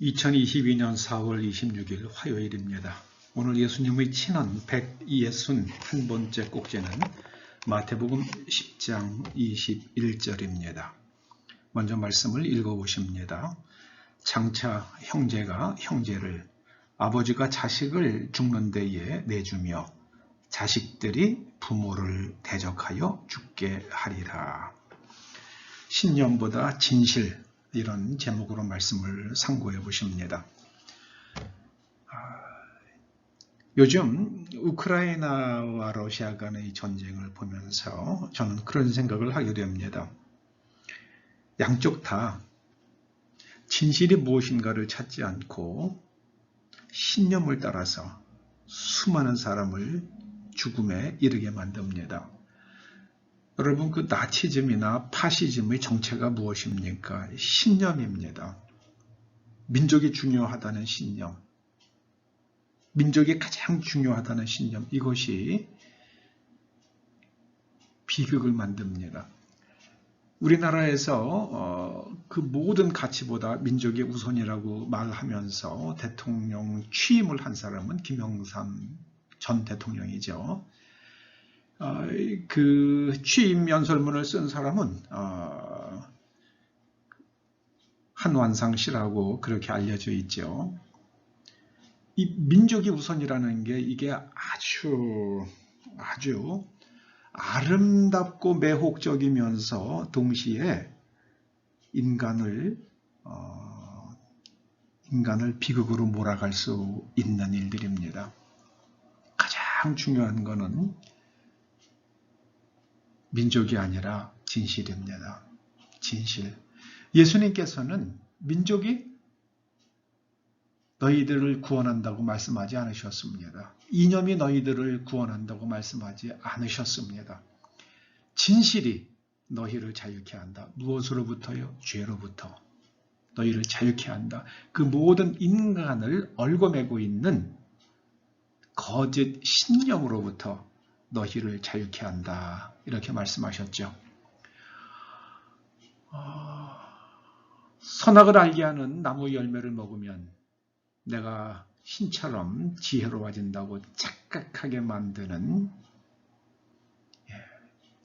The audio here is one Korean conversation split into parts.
2022년 4월 26일 화요일입니다. 오늘 예수님의 친언 161번째 꼭지는 마태복음 10장 21절입니다. 먼저 말씀을 읽어보십니다. 장차 형제가 형제를 아버지가 자식을 죽는 데에 내주며 자식들이 부모를 대적하여 죽게 하리라. 신념보다 진실 이런 제목으로 말씀을 상고해 보십니다. 아, 요즘 우크라이나와 러시아 간의 전쟁을 보면서 저는 그런 생각을 하게 됩니다. 양쪽 다 진실이 무엇인가를 찾지 않고 신념을 따라서 수많은 사람을 죽음에 이르게 만듭니다. 여러분 그 나치즘이나 파시즘의 정체가 무엇입니까? 신념입니다. 민족이 중요하다는 신념. 민족이 가장 중요하다는 신념. 이것이 비극을 만듭니다. 우리나라에서 어, 그 모든 가치보다 민족이 우선이라고 말하면서 대통령 취임을 한 사람은 김영삼 전 대통령이죠. 어, 그 취임 연설문을 쓴 사람은 어, 한완상 씨라고 그렇게 알려져 있죠. 이 민족이 우선이라는 게 이게 아주 아주 아름답고 매혹적이면서 동시에 인간을 어, 인간을 비극으로 몰아갈 수 있는 일들입니다. 가장 중요한 것은 민족이 아니라 진실입니다. 진실. 예수님께서는 민족이 너희들을 구원한다고 말씀하지 않으셨습니다. 이념이 너희들을 구원한다고 말씀하지 않으셨습니다. 진실이 너희를 자유케 한다. 무엇으로부터요? 죄로부터. 너희를 자유케 한다. 그 모든 인간을 얽어매고 있는 거짓 신념으로부터 너희를 자유케 한다. 이렇게 말씀하셨죠. 어, 선악을 알게 하는 나무 열매를 먹으면 내가 신처럼 지혜로워진다고 착각하게 만드는 예,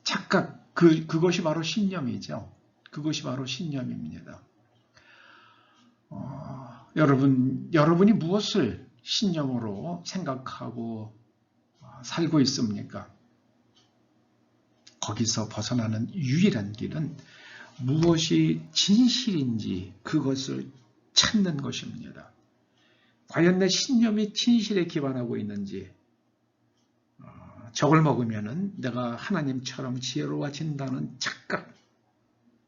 착각 그 그것이 바로 신념이죠. 그것이 바로 신념입니다. 어, 여러분 여러분이 무엇을 신념으로 생각하고 살고 있습니까? 거기서 벗어나는 유일한 길은 무엇이 진실인지 그것을 찾는 것입니다. 과연 내 신념이 진실에 기반하고 있는지 어, 저걸 먹으면 내가 하나님처럼 지혜로워진다는 착각,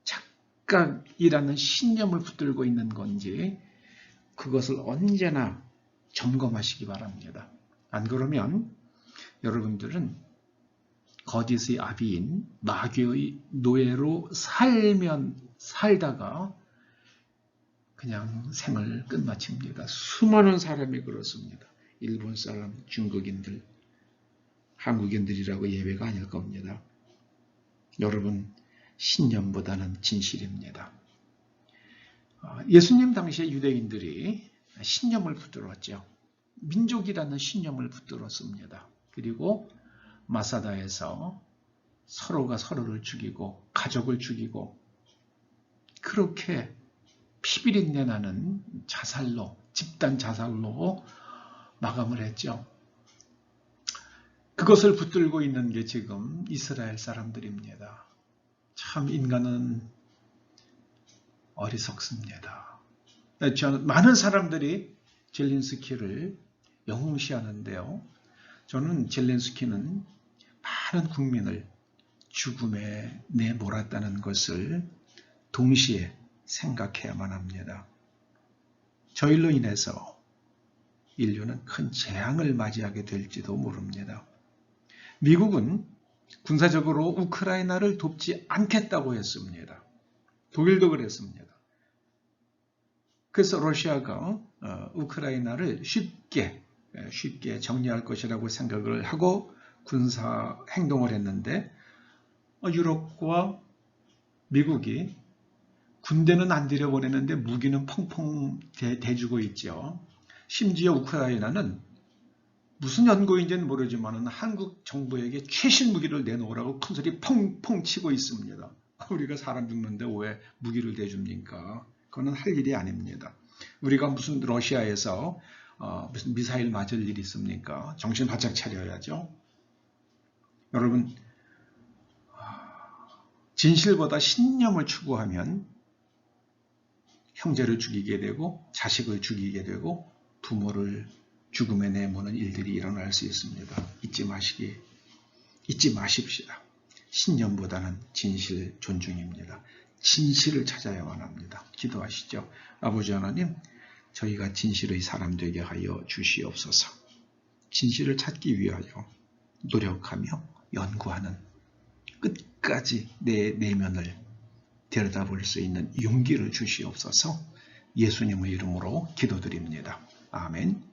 착각이라는 신념을 붙들고 있는 건지 그것을 언제나 점검하시기 바랍니다. 안 그러면 여러분들은 거짓의 아비인 마귀의 노예로 살면 살다가 그냥 생을 끝마칩니다. 수많은 사람이 그렇습니다. 일본 사람, 중국인들, 한국인들이라고 예외가 아닐 겁니다. 여러분 신념보다는 진실입니다. 아, 예수님 당시에 유대인들이 신념을 붙들었죠. 민족이라는 신념을 붙들었습니다. 그리고 마사다에서 서로가 서로를 죽이고 가족을 죽이고 그렇게 피비린내 나는 자살로 집단 자살로 마감을 했죠. 그것을 붙들고 있는 게 지금 이스라엘 사람들입니다. 참 인간은 어리석습니다. 많은 사람들이 젤린스키를 영웅시하는데요. 저는 젤렌스키는 많은 국민을 죽음에 내몰았다는 것을 동시에 생각해야만 합니다. 저 일로 인해서 인류는 큰 재앙을 맞이하게 될지도 모릅니다. 미국은 군사적으로 우크라이나를 돕지 않겠다고 했습니다. 독일도 그랬습니다. 그래서 러시아가 어, 우크라이나를 쉽게 예, 쉽게 정리할 것이라고 생각을 하고 군사 행동을 했는데 어, 유럽과 미국이 군대는 안 들여보내는데 무기는 펑펑 대, 대주고 있죠. 심지어 우크라이나는 무슨 연고인지는 모르지만 한국 정부에게 최신 무기를 내놓으라고 큰소리 펑펑 치고 있습니다. 우리가 사람 죽는데 왜 무기를 대줍니까? 그거는 할 일이 아닙니다. 우리가 무슨 러시아에서 어, 무슨 미사일 맞을 일이 있습니까? 정신 바짝 차려야죠. 여러분 진실보다 신념을 추구하면 형제를 죽이게 되고 자식을 죽이게 되고 부모를 죽음에 내모는 일들이 일어날 수 있습니다. 잊지 마시기 잊지 마십시다. 신념보다는 진실 존중입니다. 진실을 찾아야만 합니다. 기도하시죠. 아버지 하나님, 저희가 진실의 사람 되게 하여 주시옵소서. 진실을 찾기 위하여 노력하며 연구하는 끝까지 내 내면을 들여다볼 수 있는 용기를 주시옵소서 예수님의 이름으로 기도드립니다. 아멘.